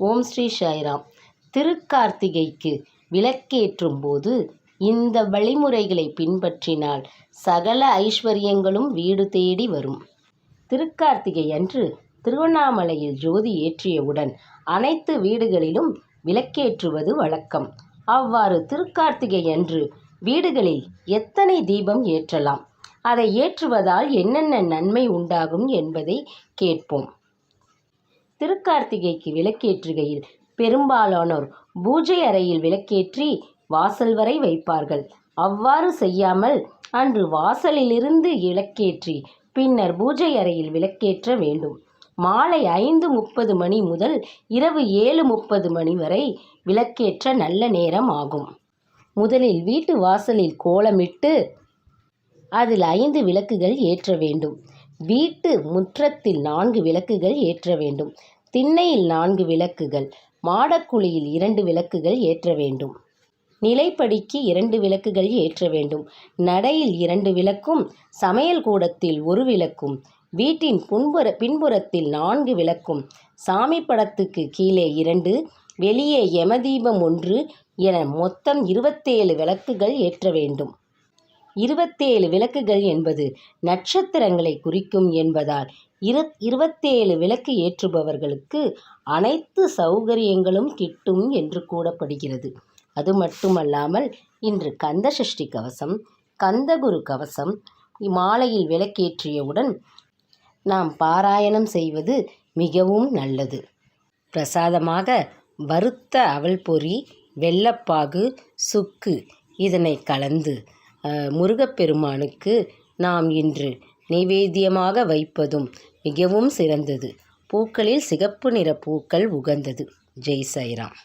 ஓம் ஸ்ரீ சாய்ராம். திருக்கார்த்திகைக்கு விளக்கேற்றும் போது இந்த வழிமுறைகளை பின்பற்றினால் சகல ஐஸ்வர்யங்களும் வீடு தேடி வரும். திருக்கார்த்திகை அன்று திருவண்ணாமலையில் ஜோதி ஏற்றியவுடன் அனைத்து வீடுகளிலும் விளக்கேற்றுவது வழக்கம். அவ்வாறு திருக்கார்த்திகை அன்று வீடுகளில் எத்தனை தீபம் ஏற்றலாம்? அதை ஏற்றுவதால் என்னென்ன நன்மை உண்டாகும் என்பதை கேட்போம். திருக்கார்த்திகைக்கு விளக்கேற்றுகையில் பெரும்பாலானோர் பூஜை அறையில் விளக்கேற்றி வாசல் வரை வைப்பார்கள். அவ்வாறு செய்யாமல் அன்று வாசலிலிருந்து விளக்கேற்றி பின்னர் பூஜை அறையில் விளக்கேற்ற வேண்டும். மாலை ஐந்து முப்பது மணி முதல் இரவு ஏழு முப்பது மணி வரை விளக்கேற்ற நல்ல நேரம் ஆகும். முதலில் வீட்டு வாசலில் கோலமிட்டு அதில் ஐந்து விளக்குகள் ஏற்ற வேண்டும். வீட்டு முற்றத்தில் நான்கு விளக்குகள் ஏற்ற வேண்டும். திண்ணையில் நான்கு விளக்குகள் மாடக்குழியில் இரண்டு விளக்குகள் ஏற்ற வேண்டும். நிலைப்படிக்கு இரண்டு விளக்குகள் ஏற்ற வேண்டும். நடையில் இரண்டு விளக்கும் சமையல் கூடத்தில் ஒரு விளக்கும் வீட்டின் புன்புற பின்புறத்தில் நான்கு விளக்கும் சாமி படத்துக்கு கீழே இரண்டு வெளியே யமதீபம் ஒன்று என மொத்தம் இருபத்தேழு விளக்குகள் ஏற்ற வேண்டும். இருபத்தேழு விளக்குகள் என்பது நட்சத்திரங்களை குறிக்கும் என்பதால் இரு இருபத்தேழு விளக்கு ஏற்றுபவர்களுக்கு அனைத்து சௌகரியங்களும் கிட்டும் என்று கூறப்படுகிறது. அது மட்டுமல்லாமல் இன்று கந்த சஷ்டி கவசம் கந்தகுரு கவசம் மாலையில் விளக்கேற்றியவுடன் நாம் பாராயணம் செய்வது மிகவும் நல்லது. பிரசாதமாக வறுத்த அவல் பொறி வெள்ளப்பாகு சுக்கு இதனை கலந்து முருகப்பெருமானுக்கு நாம் இன்று நைவேத்தியமாக வைப்பதும் மிகவும் சிறந்தது. பூக்களில் சிகப்பு நிற பூக்கள் உகந்தது. ஜெய் சாய்ராம்.